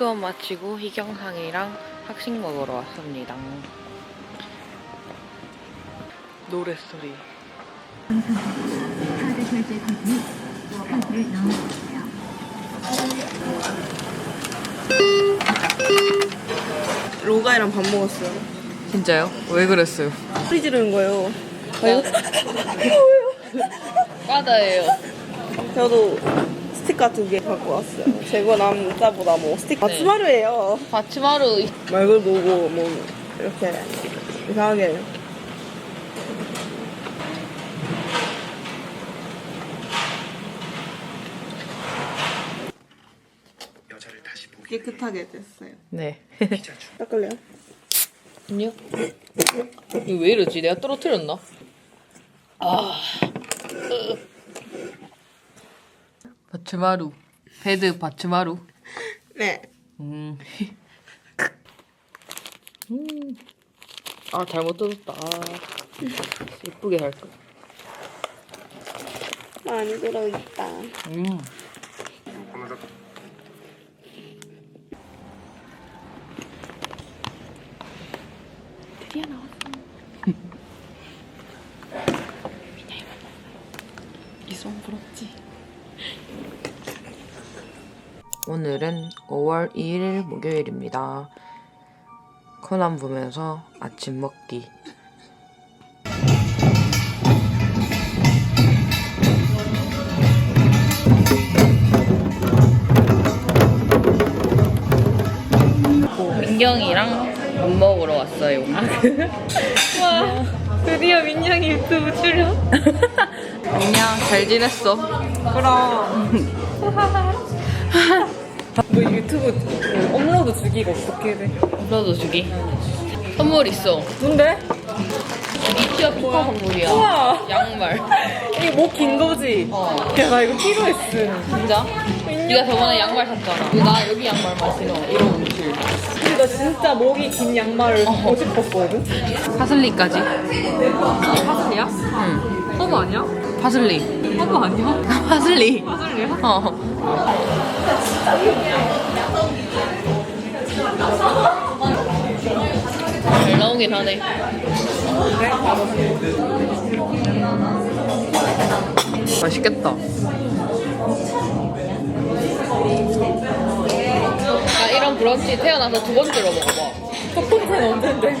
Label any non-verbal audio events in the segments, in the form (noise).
수업 마치고 희경상이랑 학식 먹으러 왔습니다. 노랫소리. 카드 결제 버튼이 카드를 넣어주세요. 로가이랑 밥 먹었어요. 진짜요? 왜 그랬어요? 소리 지르는 거예요. 과자예요. (laughs) 저도 스티커 두개 갖고 왔어요. 재고 남자보다 뭐 스티커 네. 아츠마루예요. 바치마루 말걸 보고 뭐 이렇게 이상하게 여자를 다시 보기 깨끗하게 됐어요. 네. 닦을래요? 아니요. 이거 왜 이러지? 내가 떨어뜨렸나? 아. 바츠마루. 베드 바츠마루. 네. 음. (laughs) 음. 아, 잘못 뜯었다. 아. 예쁘게 할 거. 많이 들어있다. 음. 드디어 나왔어. 이손 부럽지? 오늘은 5월 2일 목요일입니다. 코난 보면서 아침 먹기. 민경이랑 밥 먹으러 왔어요. (laughs) 와, 드디어 민경이 유튜브 출연. (laughs) 안녕, 잘 지냈어? 그럼. (laughs) 너 유튜브 그 업로드 주기가 어떻게 돼? 너도 주기. 선물 있어. 뭔데? 미치와 피카 선물이야. 우와. 양말. (laughs) 이게 목 긴 거지? 어. 야, 나 이거 필요했어. 진짜? 네가 저번에 양말 샀잖아. 나 여기 양말만 신어. 이런 옷을. 근데 나 진짜 목이 긴 양말을 어. 보고 싶었거든? 파슬리까지. 파슬리야? 응. 허브 아니야? 파슬리. 허브 아니야? (laughs) 파슬리. 파슬리야? 어. 잘 나오긴 하네. 맛있겠다. 나 이런 브런치 태어나서 두 번째로 먹어봐. 첫 번째는 언젠데?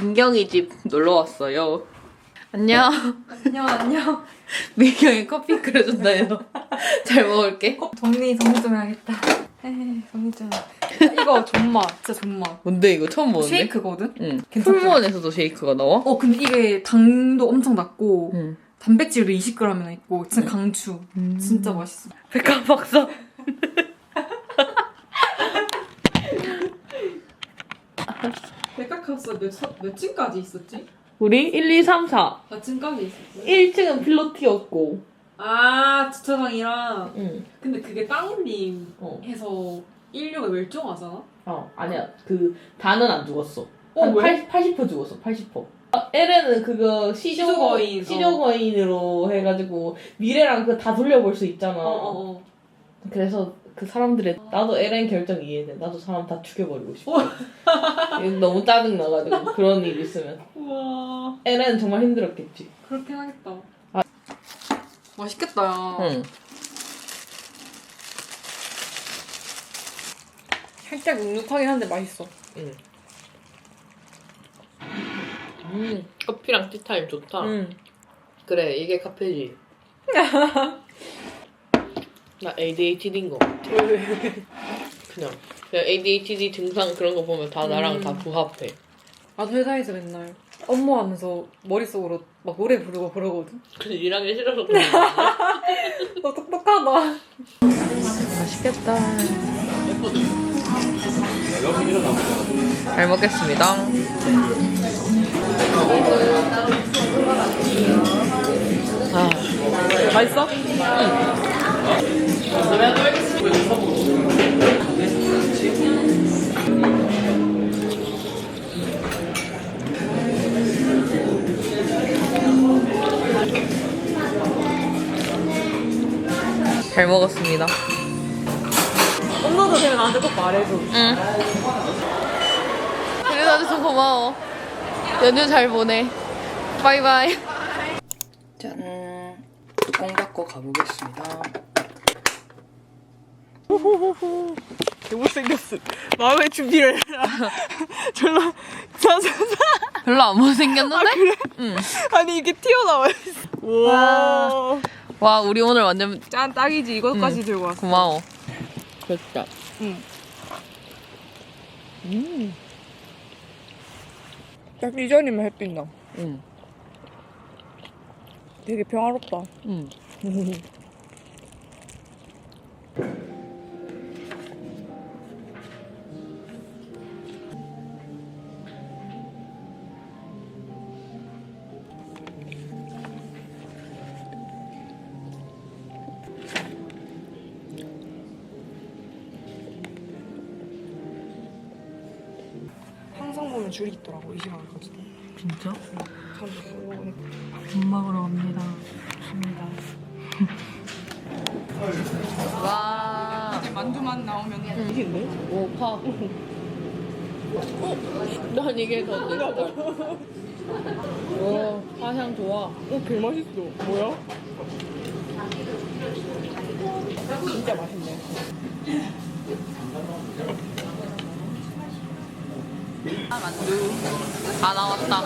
민경이 집 놀러 왔어요. 안녕. 안녕 안녕 (laughs) 민경이 커피 끓여준다 해서 잘 먹을게. 정리 정리 좀 해야겠다 에이 정리 좀 이거 존맛 진짜 존맛 뭔데 이거 처음 보는데? 쉐이크거든? 응. 괜찮죠? 풀무원에서도 쉐이크가 나와? 어 근데 이게 당도 엄청 낮고 응. 단백질도 20g이나 있고 진짜 강추 진짜 맛있어 백합 박사. (laughs) 백화카스 몇, 몇 층까지 있었지? 우리 1, 2, 3, 4. 몇 층까지 있었어? 1층은 필로티였고. 아 주차장이랑 응. 근데 그게 땅올림 어. 해서 인류가 멸종하잖아? 어, 아니야. 그, 다는 안 죽었어. 어, 한 왜? 80, 80% 죽었어, 80%. 아, LN은 그거 시조, 시조거인, 어. 시조거인으로 해가지고 미래랑 그 다 돌려볼 수 있잖아. 어어어 그래서 그 사람들의 나도 LN 결정 이해돼. 나도 사람 다 죽여버리고 싶어. 너무 짜증 나가지고 그런 일 있으면. 우와 LN 정말 힘들었겠지. 그렇게 하겠다 아. 맛있겠다 야 응. 살짝 눅눅하긴 한데 맛있어 응. 음, 커피랑 티타임 좋다. 응. 그래, 이게 카페지. (laughs) 나 ADHD인 거 같아. (laughs) 그냥. 그냥 ADHD 증상 그런 거 보면 다 나랑 음. 다 부합해. 나도 회사에서 맨날 업무하면서 머릿속으로 막 노래 부르고 그러거든. 근데 일하기 싫어서 그런 거야. 너 (laughs) 똑똑하다. 맛있겠다. 잘 먹겠습니다. 아, 맛있어? 잘 먹었습니다. 업로드 되면 나한테 꼭 말해줘. 응. 그래도 고마워. 연휴 잘 보내. 바이바이. 짠. 뚜껑 닫고 가보겠습니다. (laughs) 못생겼어. 마음의 준비를 해라. (laughs) 졸라 자자자. 별로 안 못생겼는데? 아니 이게 튀어나와 있어. 와. 와, 우리 오늘 완전 짠 딱이지 이것까지 들고 왔어. 고마워. 됐다. 딱 이전이면 햇빛 나. 응. 되게 평화롭다. 응. (laughs) 보면 줄이 있더라고 이. 진짜? 자주 보고 보니까. 밥 먹으러 갑니다. 좋습니다. (laughs) 와. 만두만 나오면 이긴데? 오, 파. (laughs) 어? 난 이게 더내 스타일. 오, 파향 좋아. 어, 개 맛있어. 뭐야? 진짜 맛있네. 만두. 다 나왔다.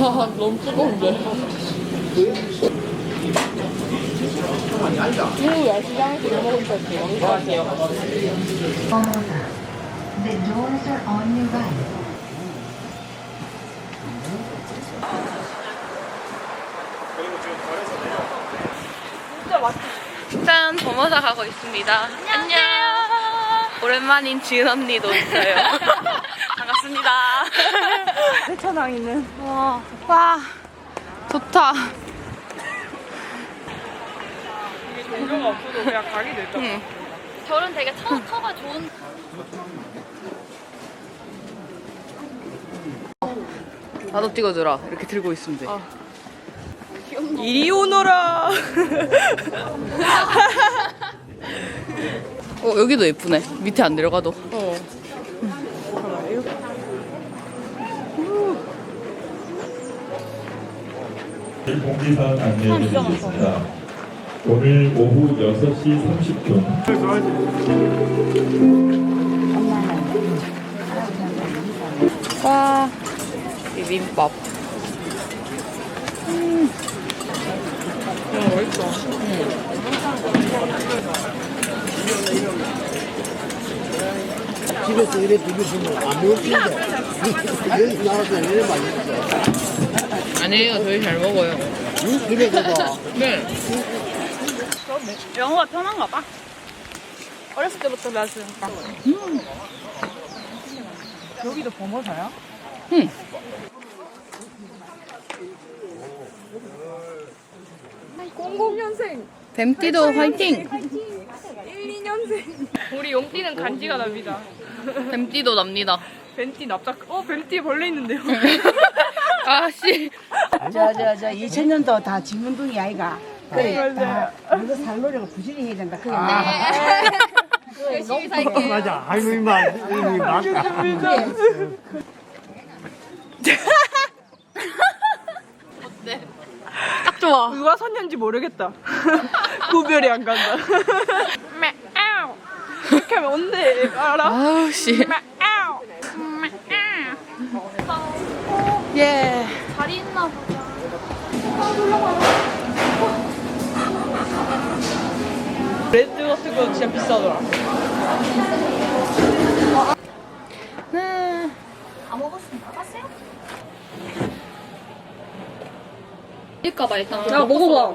아, 너무 뜨거운데. 중국 야시장에서 이거 먹으니까 대박인 것 같아요. The doors are on your right. 짠, 범어사 가고 있습니다. 안녕. 오랜만인 지은 언니도 있어요. (laughs) 반갑습니다. 세차장 있는. 와, 와, 좋다. 공정가 없어도 그냥 가게 됐잖아. 응. 결은 되게 터, 터가 좋은 나도 찍어주라. 이렇게 들고 있으면 돼. 이리 오너라. (laughs) (laughs) 어, 여기도 예쁘네. 밑에 안 내려가도. 어. 공지사항 안내해드리겠습니다. 오늘 오후 6시 30분 와. 비빔밥. 집에서 이래 비벼주면 안 매울 텐데 여기 나와서 이래 맛있어 아니에요, 저희 잘 먹어요. 응? 집에서도 (laughs) 네. 영어가 편한가 봐. 어렸을 때부터 배웠으니까. 여기도 버머사야? 응. 공공년생 뱀띠도 화이팅! 1, 2 년생. 우리 용띠는 간지가 납니다. 뱀띠도 납니다. 벤띠 납작. 어, 벤띠에 벌레 있는데요. 아씨. 저저저 2000년도 다 지문둥이 아이가 그래. 다 이거 살놀이를 부지런히 해야 된다 그게 열심히 살게 맞아 할머니 말 이름이 맞다 딱 좋아. 누가 선녀인지 모르겠다. (laughs) 구별이 안 간다. 이렇게 하면 언데 알아? 아우 씨. 음, 음. 예. 자리 있나 보다. 놀라봐요. 레드 같은 거 진짜 비싸더라. 네. 다 먹었습니다. 봤어요? 밀가봐 일단. 야 먹어봐.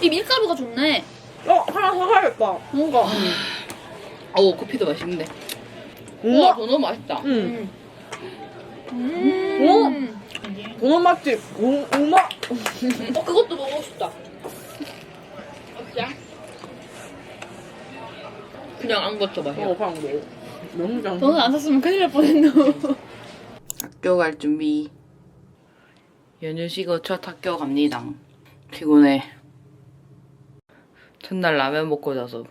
이 밀가루가 좋네. 어 하나 사가야겠다. 뭔가. 오 커피도 맛있는데. 우와. 도넛 맛있다. 응. 음. 도넛 맛집. 오 오마. 어 그것도 먹고 싶다. 어때? 그냥 안 거쳐 맛이야. 어 그냥 먹어. 너무 잘. 너는 안 샀으면 큰일 날 뻔했노. 학교 갈 준비. 연휴 쉬고 첫 학교 갑니다. 피곤해. 첫날 라면 먹고 자서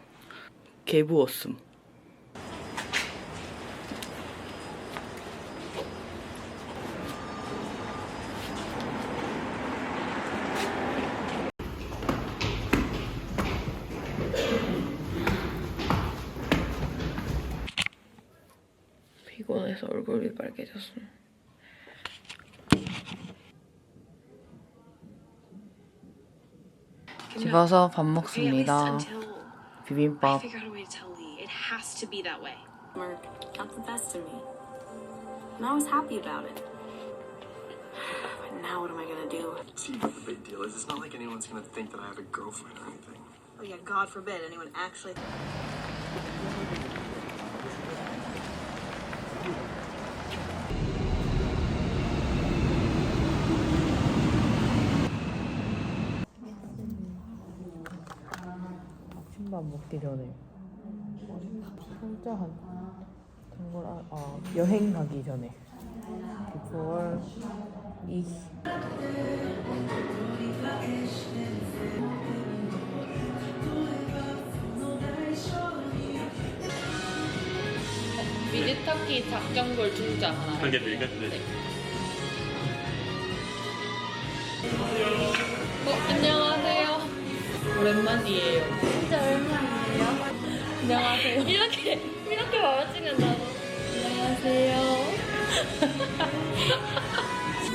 개부었음. 얼굴이 빨개졌어. 집 와서 밥 먹습니다. 비빔밥. figure out a way to tell Lee. It has to be that way. Mark got the best of me. And I was happy about it. But now what am I gonna do? See, the big deal is it's not like anyone's gonna think that I have a girlfriend or anything. Oh yeah, God forbid anyone actually. 먹기 전에. 진짜 한 정말 아, 아 여행 가기 전에. Before 이. 미니타키 작전골 중짜 하나. 한 개 드릴까? 네. 어, 안녕하세요. 오랜만이에요. 진짜 얼마예요? 안녕하세요 이렇게 이렇게 마주치는다고. 안녕하세요.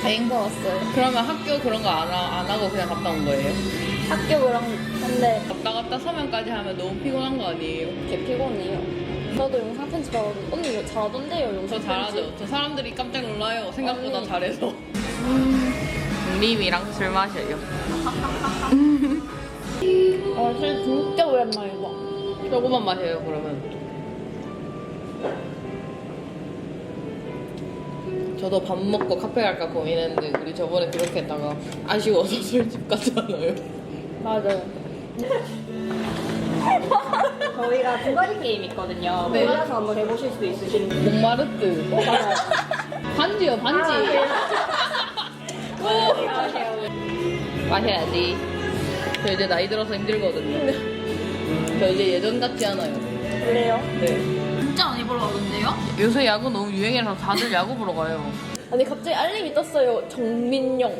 개인거 왔어요. 그러면 학교 그런 거 안 안 하고 그냥 갔다 온 거예요? 학교 그랑 근데 갔다 갔다 서면까지 하면 너무 피곤한 거 아니에요? 개 피곤해요. 저도 영상 편집하고 언니 이거 잘하던데요 영상 저 잘하죠. 저 사람들이 깜짝 놀라요. 생각보다 언니. 잘해서. 림이랑 술 마셔요. (laughs) 아, 술 진짜 오랜만이다. 조금만 마셔요. 그러면. 저도 밥 먹고 카페 갈까 고민했는데 우리 저번에 그렇게 했다가 아쉬워서 (laughs) 술집 갔잖아요. 맞아요. (laughs) 저희가 두 가지 게임 있거든요. 네. 골라서 한번 해보실 수도 있으신데. 목마르트. 맞아요. 반지요, 반지. (laughs) 마셔야지. 저 이제 나이 들어서 힘들거든요. 저 이제 예전 같지 않아요. 그래요? 네. 진짜 많이 보러 가던데요? 요새 야구 너무 유행이라서 다들 야구 보러 가요. 아니 갑자기 알림이 떴어요. 정민영.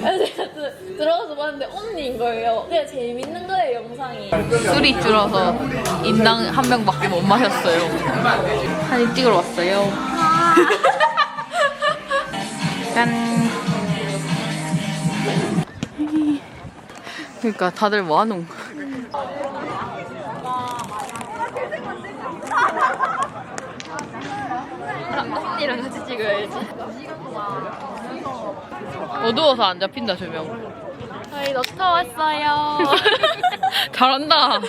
그래서 제가 드- 들어가서 봤는데 언니인 거예요. 그냥 재밌는 거예요 영상이. 술이 줄어서 인당 한 명밖에 못 마셨어요. 사진 찍으러 왔어요. (laughs) 짠. 그러니까 다들 뭐하노? 어두워서 안 잡힌다 조명. 저희 녹터 왔어요. (laughs) 잘한다.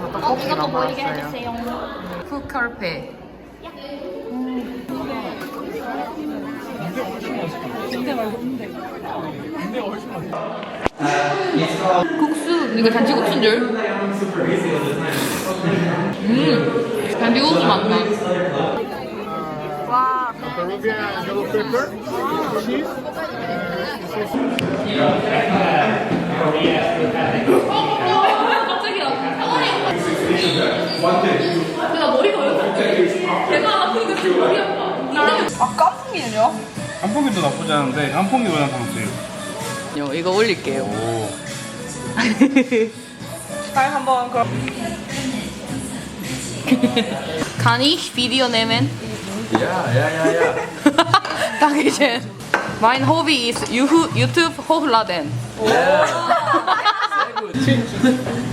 나 먹을래. 사람이 너무 많아서 어, 보이게 받았어요. 해주세요. 쿠카페. 국수 이거 잔치국수인 줄? 음 잔치국수 맞나? Peruvian yellow pepper, cheese. 내가 머리가 왜 이렇게 배가 아프니까 지금 머리 아파 아 깐풍기는요? 깐풍기도 나쁘지 않은데 깐풍기보다 탕수육. 요 이거 올릴게요 빨리 한번 그럼? Ja, ja, ja, ja. Dankeschön. Mein Hobby ist YouTube hochladen.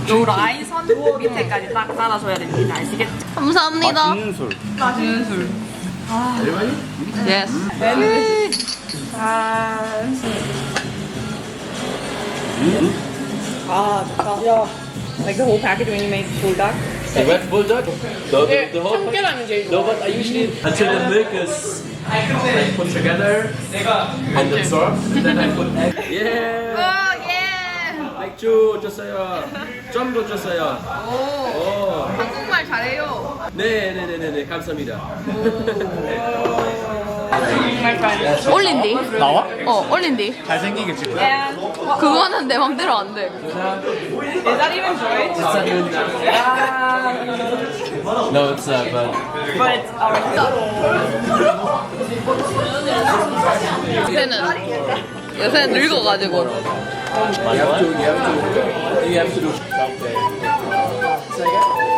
요 라인 선 밑에까지 딱 따라줘야 됩니다. 아시겠죠? 감사합니다. 맛있는 술. 맛있는 술. Yes. 아. 아, 좋다. 야. Like the whole package when you make bulldog. The red bulldog? The, the, the whole 게 No, but I usually until the milk is like put together and absorbed, then I put egg. Yeah. 맥주 줬어요. 점도 줬어요. 오. 한국말 잘해요. 네, 네, 네, 네, 네. 감사합니다. 올린디. 나와? 어, 올린디. 잘생기겠지. 그거는 내 맘대로 안 돼. Is that even joy? No, it's uh, but But it's our 요새는 요새는 늙어가지고 you have to, you have to, you have to do something.